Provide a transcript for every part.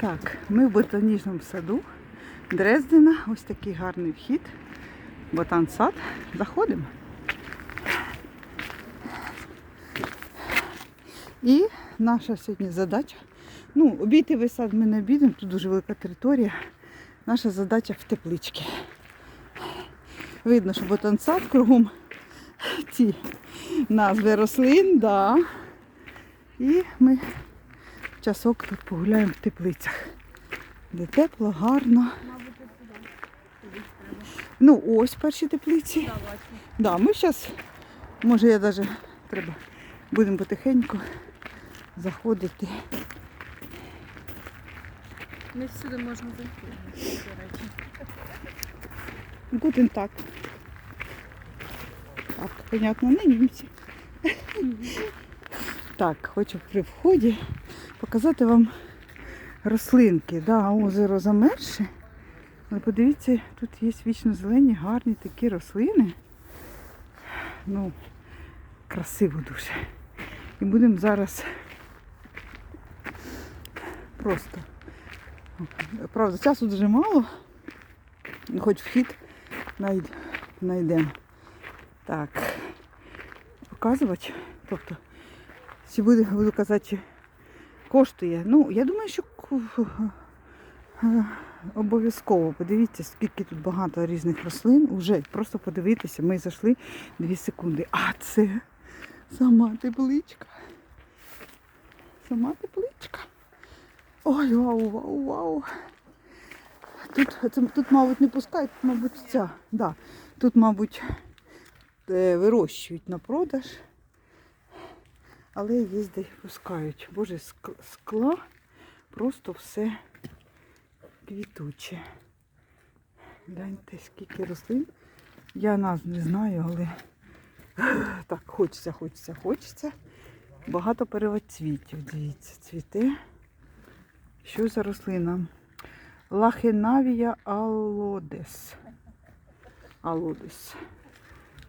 Так, ми в ботанічному саду Дрездена. Ось такий гарний вхід. Ботан-сад. Заходимо. І наша сьогодні задача. Ну, обійти весь сад ми не обійдемо, тут дуже велика територія. Наша задача в тепличці. Видно, що ботан-сад кругом ці назви рослин, да. І ми часок тут погуляємо в теплицях. Де тепло, гарно. Ну, ось перші теплиці. Да, ми зараз, може я навіть треба, будемо потихеньку заходити. Не всюди можна зайти, до речі. Гутен так. Так, понятно, не німці. Так, хочу при вході показати вам рослинки. Да, озеро замерше. Але подивіться, тут є вічно зелені, гарні такі рослини. Ну, красиво дуже. І будемо зараз просто. Правда, часу дуже мало. Хоч вхід знайдемо. Так. Показувати. Тобто, чи буде, буду казати, коштує. Ну, я думаю, що е, обов'язково. Подивіться, скільки тут багато різних рослин. Уже просто подивитися. Ми зайшли 2 секунди. А це сама тепличка. Сама тепличка. Ой, вау, вау, вау. Тут, тут, мабуть, не пускають, мабуть, ця. Да. Тут, мабуть, е, вирощують на продаж. Але де пускають. Боже, ск- скла просто все квітуче. Гляньте, скільки рослин. Я нас не знаю, але так, хочеться, хочеться, хочеться. Багато перевоцвітів, дивіться, цвіте. Що за рослина? Лахенавія алодес. Алодес.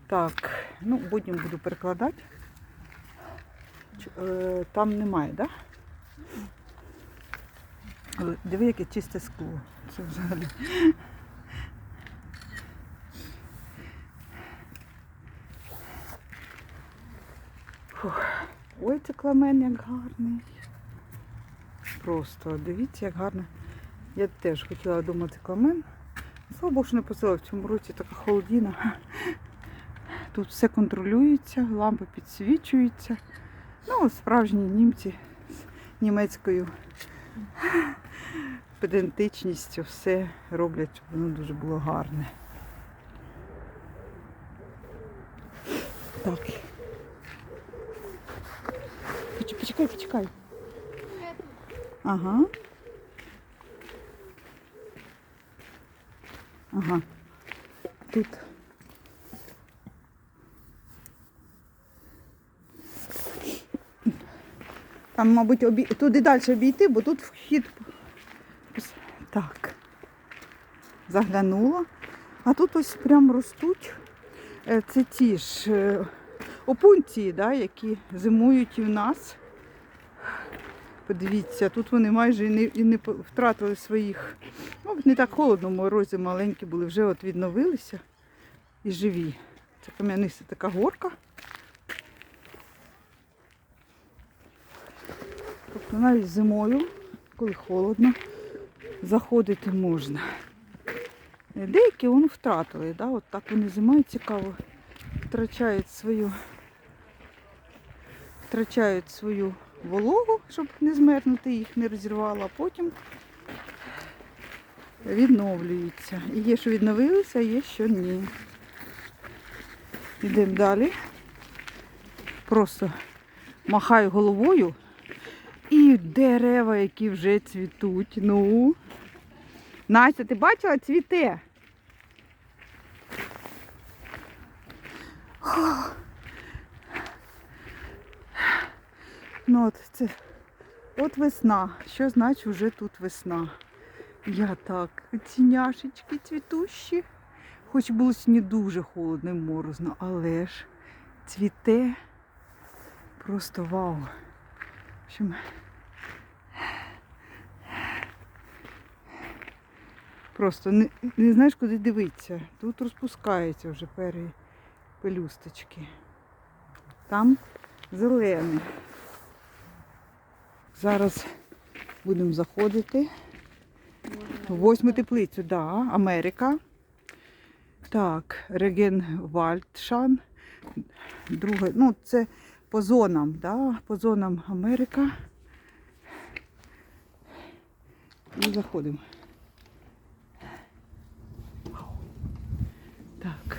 Так, ну, потім буду перекладати. Е, Там немає, так? Да? Диви, яке чисте скло. Це взагалі. Фух. Ой, це кламен як гарний. Просто дивіться, як гарно. Я теж хотіла вдома цикламен. Слава Богу, що не посила в цьому році така холодіна. Тут все контролюється, лампи підсвічуються. Ну, справжні німці з німецькою педантичністю все роблять, щоб воно дуже було гарне. Так. Почекай, почекай. Ага. Ага. Тут. Там, мабуть, обі... туди далі обійти, бо тут вхід. Так. Заглянула. А тут ось прям ростуть. Е, Це ті ж е, опунції, да, які зимують і в нас. Подивіться, тут вони майже і не, і не втратили своїх. Мабуть, не так холодно, морозі маленькі були, вже от відновилися і живі. Це кам'яниста така горка. Тобто навіть зимою, коли холодно, заходити можна. Деякі вони втратили, да? от так вони зимою цікаво втрачають свою, втрачають свою вологу, щоб не змерзнути, їх не розірвало, а потім відновлюються. І є, що відновилися, а є, що ні. Йдемо далі. Просто махаю головою. І дерева, які вже цвітуть. Ну. Настя, ти бачила, цвіте? Ну от це. От весна. Що значить вже тут весна? Я так. Ціняшечки цвітущі. Хоч було сьогодні дуже холодно і морозно, але ж цвіте. Просто вау. В общем, Просто не, не знаєш, куди дивитися. Тут розпускаються вже перві пелюсточки. Там зелений. Зараз будемо заходити. Восьму теплицю, да, Америка. Так, Регенвальдшан. Друге, ну це по зонам, да, по зонам Америка. І заходимо. Так,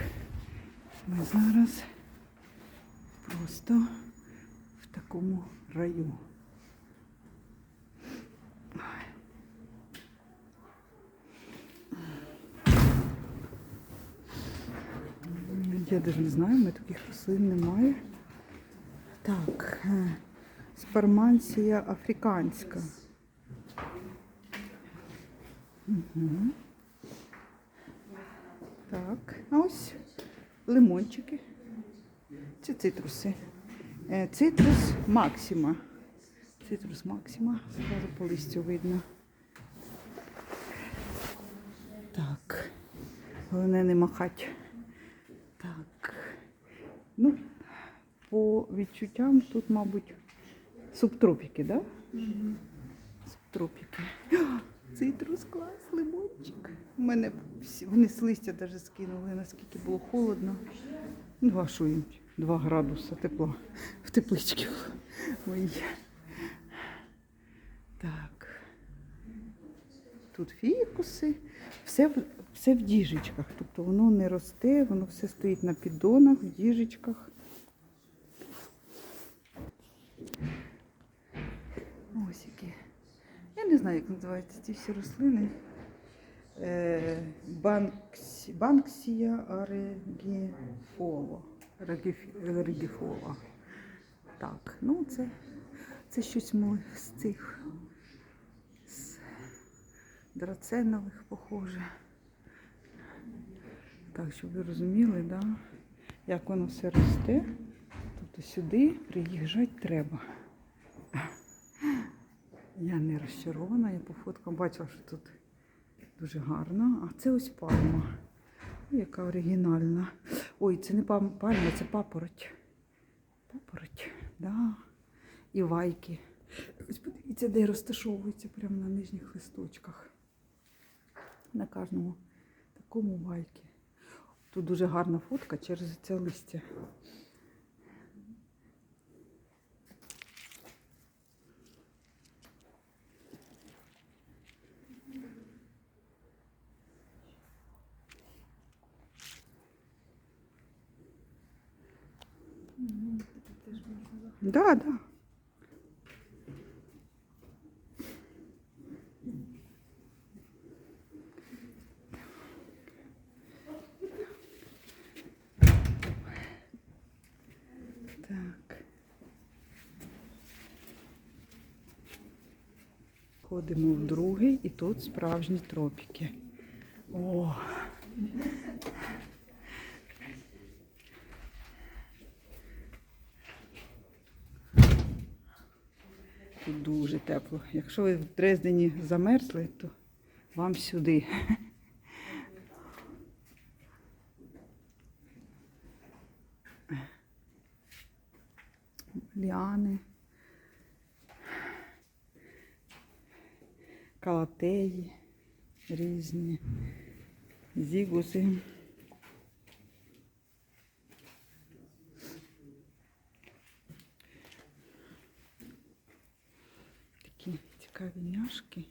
ми зараз просто в такому раю. Я навіть не знаю, мене таких рослин немає. Так, е, спармансія африканська. Угу. Так, а ось лимончики. Це цитруси. Е, Цитрус Максима. Цитрус Максима. Зразу по листю видно. Так. Головне не махати. Так. Ну, по відчуттям тут, мабуть, субтропіки, так? Да? Субтропіки. О, Цитрус клас, лимончик. У мене вони з листя навіть скинули, наскільки було холодно. Ну, а? 2 градуси тепла в тепличці моїй. Так. Тут фікуси. Все, все в діжечках. Тобто воно не росте, воно все стоїть на піддонах, в діжечках. Ось які. Я не знаю, як називаються ці всі рослини. Е, Банксія арегіфола. Регіф- Регіфола. Так, ну це, це щось мо- з цих з драценових, похоже. Так, щоб ви розуміли, да, як воно все росте. Тобто сюди приїжджати треба. Я не розчарована, я по фоткам бачила, що тут дуже гарно. А це ось пальма. Яка оригінальна. Ой, це не пальма, це папороть. Папороть, да. І вайки. Ось подивіться, де розташовується прямо на нижніх листочках. На кожному такому вайки. Тут дуже гарна фотка через це листя. Да, да. Так. Ходимо в другий і тут справжні тропіки. О! Тут дуже тепло. Якщо ви в Дрездені замерзли, то вам сюди. Ліани. Калатеї різні, зігуси. Такі цікаві.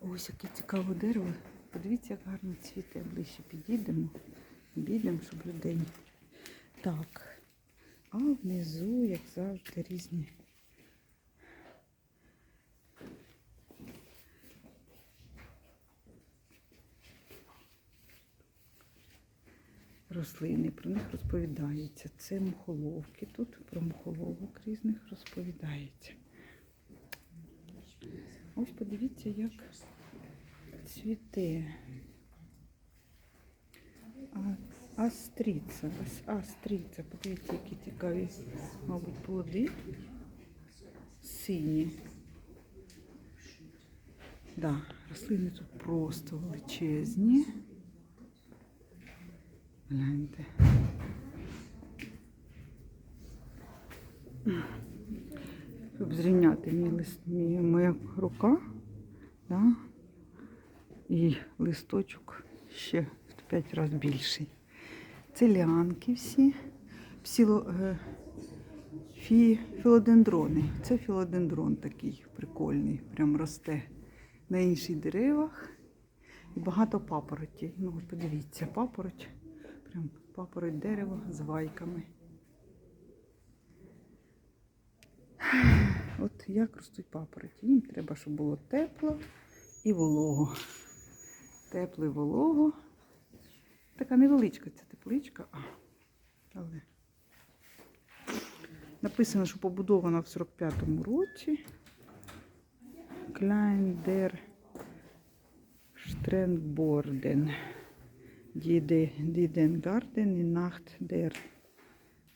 Ось яке цікаве дерево. Подивіться, як гарно цвіте. Ближче підійдемо, обійдемо, щоб людей. Так. А внизу, як завжди, різні. Рослини, про них розповідається. Це мухоловки тут, про мухоловок різних розповідається. Ось подивіться, як цвіте. А, Астриця. Ось Астриця. Подивіться, які цікаві, мабуть, плоди. Сині. Да, рослини тут просто величезні. Гляньте. Щоб зрівняти мій лист, мій, моя рука, да, і листочок ще в 5 разів більший. Це ліанки всі. Псіло, е, фі, філодендрони. Це філодендрон такий прикольний, прям росте на інших деревах. І багато папороті. Ну, подивіться, папороть, прям папороть дерева з вайками. От як ростуть папороті. Їм треба, щоб було тепло і волого. Тепло і волого. Така невеличка ця тепличка. А, але написано, що побудована в 45-му році. Der Strandborden. Die, de, die den Garten in Nacht der.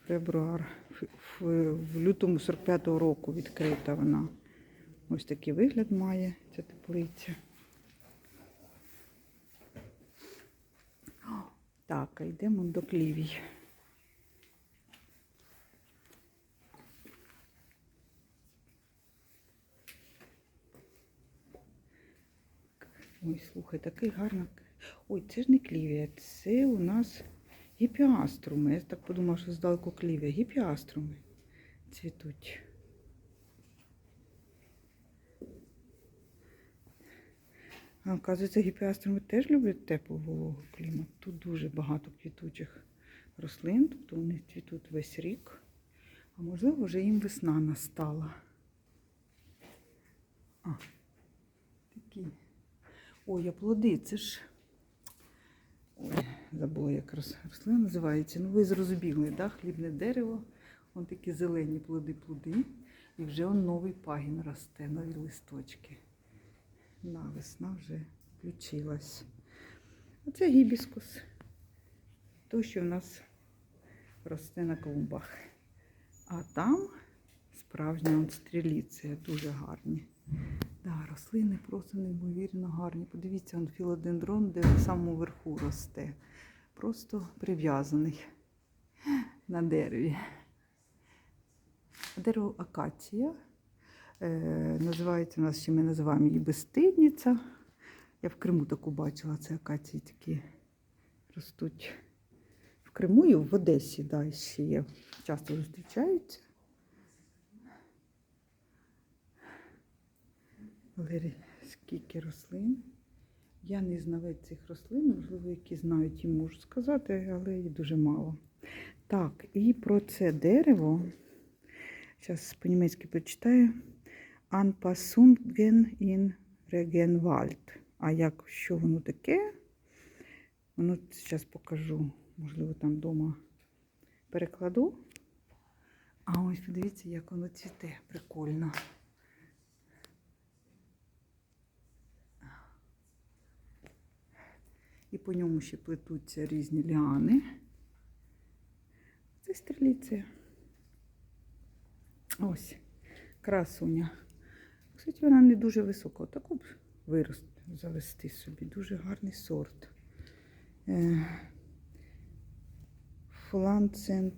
В, в, в лютому 45-го року відкрита вона. Ось такий вигляд має ця теплиця. О, Так, а йдемо до клівій. Ой, слухай, такий гарний. Ой, це ж не клівія, це у нас гіпіаструми. Я так подумав, що здалеку клівія. Гіпіаструми цвітуть. А оказується, гіпіаструми теж люблять теплу вологу клімат. Тут дуже багато квітучих рослин, тобто вони цвітуть весь рік. А можливо, вже їм весна настала. А, такі. Ой, а плоди, це ж. Ой, забула, як рос- рослина називається. Ну, ви зрозуміли, да? хлібне дерево. Вон такі зелені плоди, плоди. І вже он новий пагін росте, нові листочки. На, весна вже включилась. Оце гібіскус. То, що в нас росте на клумбах. А там справжня стріліція, дуже гарні. Да, рослини просто неймовірно гарні. Подивіться, он філодендрон, де в самому верху росте. Просто прив'язаний на дереві. Дерево акація. Е, називається у нас ще ми називаємо її безстидниця. Я в Криму таку бачила, це акації такі ростуть в Криму і в Одесі, да, ще є. Часто зустрічаються. Валерій, скільки рослин. Я не знавець цих рослин, можливо, які знають і можу сказати, але їх дуже мало. Так, і про це дерево. Зараз по-німецьки прочитаю. Anpassungen in Regenwald. А як що воно таке? Воно зараз покажу. Можливо, там вдома перекладу. А ось подивіться, як воно цвіте. Прикольно. І по ньому ще плетуться різні ліани. Це стріліція. Ось, красуня. Кстати, вона не дуже висока. Таку б вирост завести собі. Дуже гарний сорт. Фланцен.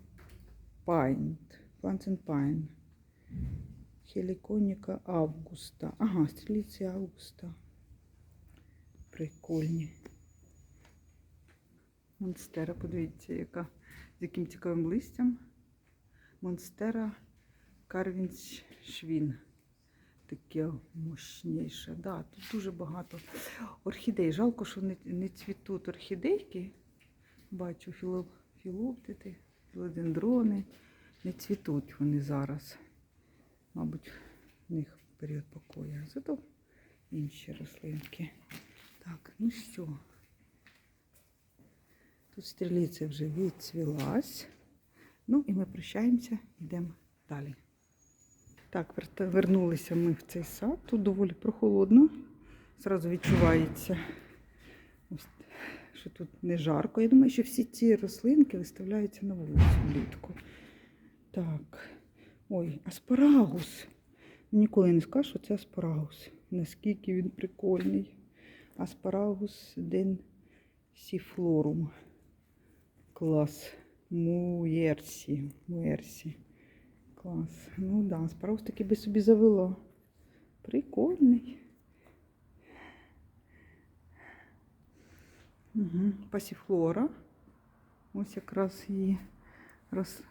Фланцен Пайн. Хеліконіка Августа. Ага, стріліція Августа. Прикольні. Монстера, подивіться, яка з яким цікавим листям. Монстера Карвіншвін. Таке мощніше. Да, тут дуже багато орхідей. Жалко, що не, не цвітуть орхідейки. Бачу філо, філоптити, філодендрони. Не цвітуть вони зараз. Мабуть, в них період покою. Зато інші рослинки. Так, ну що? Тут стрілиця вже відцвілась. Ну і ми прощаємося, йдемо далі. Так, вернулися ми в цей сад. Тут доволі прохолодно. Зразу відчувається, що тут не жарко. Я думаю, що всі ці рослинки виставляються на вулицю влітку. Так. Ой, аспарагус. Ніколи не скажу, що це аспарагус. Наскільки він прикольний. Аспарагус денсіфлорум. Клас. Муєрсі. Муєрсі. Клас. Ну да, аспарагус таки би собі завело. Прикольний. Угу. Пасіфлора. Ось якраз її роз...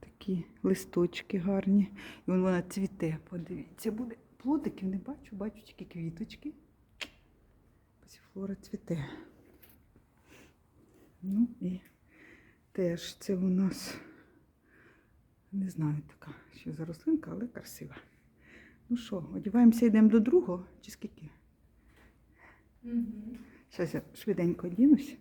такі листочки гарні. І вон вона цвіте. Подивіться, буде плодиків не бачу, бачу тільки квіточки. Пасіфлора цвіте. Ну і теж це у нас, не знаю, така що за рослинка, але красива. Ну що, одіваємося, йдемо до другого чи скільки? Зараз я швиденько одінусь.